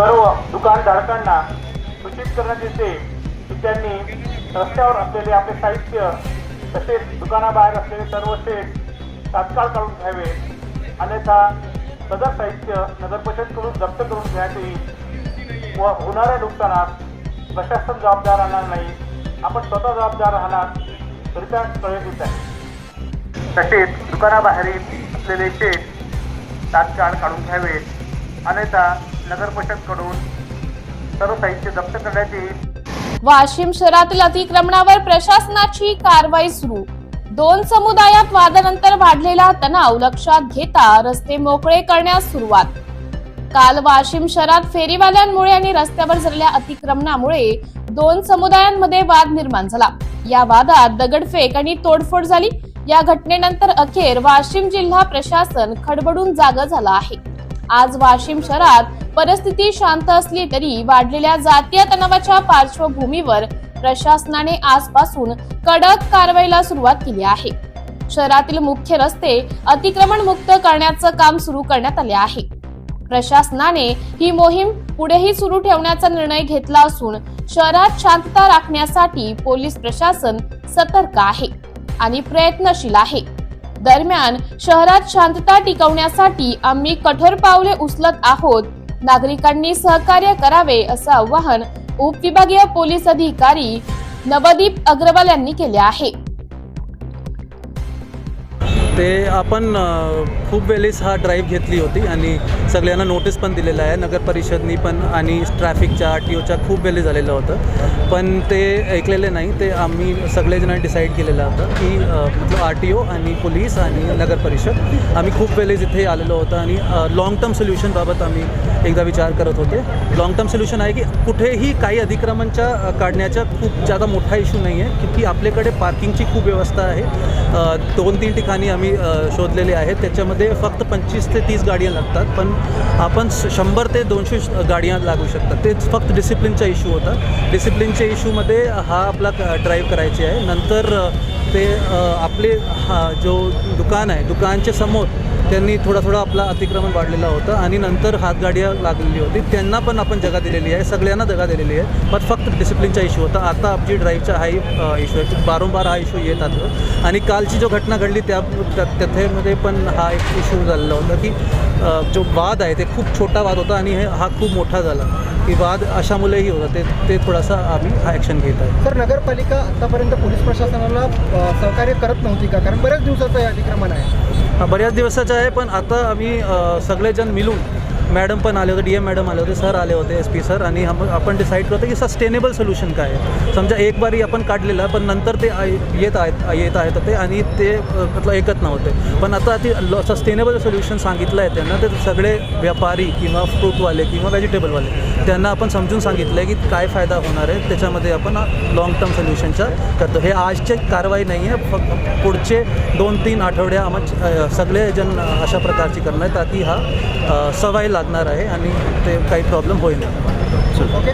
सर्व दुकानधारकांना सूचित करण्यात येते की त्यांनी रस्त्यावर असलेले आपले साहित्य तसेच दुकानाबाहेर असलेले सर्व सेट तात्काळ काढून घ्यावे. अन्यथा सदर साहित्य नगरपरिषदकडून जप्त करून घेण्यात येईल. व होणाऱ्या नुकसानात प्रशासन जबाबदार राहणार नाही. आपण स्वतः जबाबदार राहणार करिता कळत येत आहे. तसेच दुकानाबाहेरील असलेले शेड तात्काळ काढून घ्यावे अन्यथा नगर परिषदकडून सर्व साहित्य जप्त करण्यात येईल. वाशिम शहरातील अतिक्रमणावर प्रशासनाची कारवाई सुरू. दोन समुदायात वादानंतर वाढलेला तणाव लक्षात घेता रस्ते मोकळे करण्यास सुरुवात. काल वाशिम शहरात फेरीवाल्यांमुळे आणि रस्त्यावर झालेल्या अतिक्रमणामुळे दोन समुदायांमध्ये वाद निर्माण झाला. या वादात दगडफेक आणि तोडफोड झाली. या घटनेनंतर अखेर वाशिम जिल्हा प्रशासन खडबडून जागा झाला आहे. आज वाशिम शहरात परिस्थिती शांत असली तरी वाढलेल्या जातीय तणावाच्या पार्श्वभूमीवर प्रशासनाने आजपासून कडक कारवाईला सुरुवात केली आहे. शहरातील मुख्य रस्ते अतिक्रमण मुक्त करण्याचं काम सुरू करण्यात आले आहे. प्रशासनाने ही मोहीम पुढेही सुरू ठेवण्याचा निर्णय घेतला असून शहरात शांतता राखण्यासाठी पोलीस प्रशासन सतर्क आहे आणि प्रयत्नशील आहे. दरम्यान शहरात शांतता टिकवण्यासाठी आम्ही कठोर पावले उचलत आहोत. नागरिकांनी सहकार्य करावे असं आवाहन उपविभागीय पोलीस अधिकारी नवदीप अग्रवाल यांनी केले आहे. ते आपण खूप वेळेस हा ड्राईव्ह घेतली होती आणि सगळ्यांना नोटीस पण दिलेलं आहे. नगर परिषदनी पण आणि ट्रॅफिकच्या आर टी ओच्या खूप वेळेस झालेलं होतं. पण ते ऐकलेले नाही. ते आम्ही सगळेजणांनी डिसाईड केलेलं होतं की मतलब आर टी ओ आणि पोलीस आणि नगर परिषद आम्ही खूप वेळेस इथे आलेलो होतं आणि लाँग टर्म सोल्युशनबाबत आम्ही एकदा विचार करत होते. लाँग टर्म सोल्युशन आहे की कुठेही काही अतिक्रमणच्या काढण्याचा खूप जादा मोठा इशू नाही आहे की आपल्याकडे पार्किंगची खूप व्यवस्था आहे. दोन तीन ठिकाणी आम्ही आम्ही शोधलेले आहेत. त्याच्यामध्ये फक्त पंचवीस ते तीस गाड्या लागतात पण आपण शंभर ते दोनशे श- गाड्या लागू शकतात. तेच फक्त डिसिप्लिनचा इश्यू होता. डिसिप्लिनच्या इश्यूमध्ये हा आपला ड्राईव्ह करायची आहे. नंतर ते आपले हा जो दुकान आहे दुकानच्या समोर त्यांनी थोडा थोडा आपला अतिक्रमण वाढलेला होता आणि नंतर हातगाड्या लागलेली होती. त्यांना पण आपण जगा दिलेली आहे. सगळ्यांना जगा दिलेली आहे. पण फक्त डिसिप्लिनचा इश्यू होता. आता आपली ड्राईव्हचा हा इश्यू आहे. बारंबार हा इश्यू येत आता आणि कालची जो घटना घडली त्या त्या- त्याच्यामध्ये पण हा एक इश्यू झालेला होता की जो वाद आहे ते खूप छोटा वाद होता आणि हे हा खूप मोठा झाला. की वाद अशामुळेही होता. ते ते थोडासा आम्ही हा ॲक्शन घेत आहे. तर नगरपालिका आतापर्यंत पोलीस प्रशासनाला सहकार्य करत नव्हती का? कारण बऱ्याच दिवसाचं हे अतिक्रमण आहे. हा बऱ्याच दिवसाचा आहे पण आता आम्ही सगळेजण मिळून मॅडम पण आले होते डी एम मॅडम आले होते सर आले होते एस पी सर आणि हम आपण डिसाईड करतो की सस्टेनेबल सोल्युशन काय आहे. समजा एक बारी आपण काढलेलं पण नंतर ते येत आहेत येत आहेत ते आणि ते मतलब ऐकत नव्हते पण आता ते सस्टेनेबल सोल्युशन सांगितलं आहे त्यांना ते सगळे व्यापारी किंवा फ्रूटवाले किंवा व्हेजिटेबलवाले त्यांना आपण समजून सांगितलं आहे की काय फायदा होणार आहे. त्याच्यामध्ये आपण लाँग टर्म सोल्युशनचा करतो. हे आजची कारवाई नाही आहे. फक्त पुढचे दोन तीन आठवड्या आम्हाला सगळेजण अशा प्रकारची करणार आहे ताकी हा सवय लागणार आहे आणि ते काही प्रॉब्लेम होईल. ओके